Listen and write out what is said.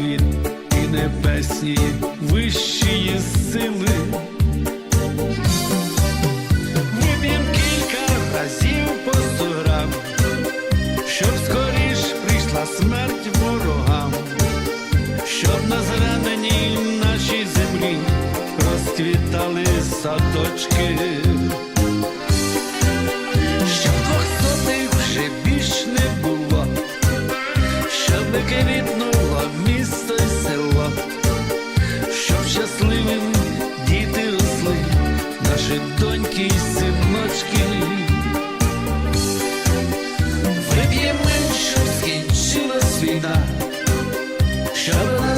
світ і небесні вищі сили. Вип'єм кілька разів по сто грам, щоб скоріш прийшла смерть ворогам, щоб на зраненій нашій землі розцвітали садочки. Щоб двохсотих вже більш не було, щоб не квітнуло місто й село, щоб щасливими діти росли, наші доньки й синочки. Вип'ємо, щоб скінчилась війна, щоб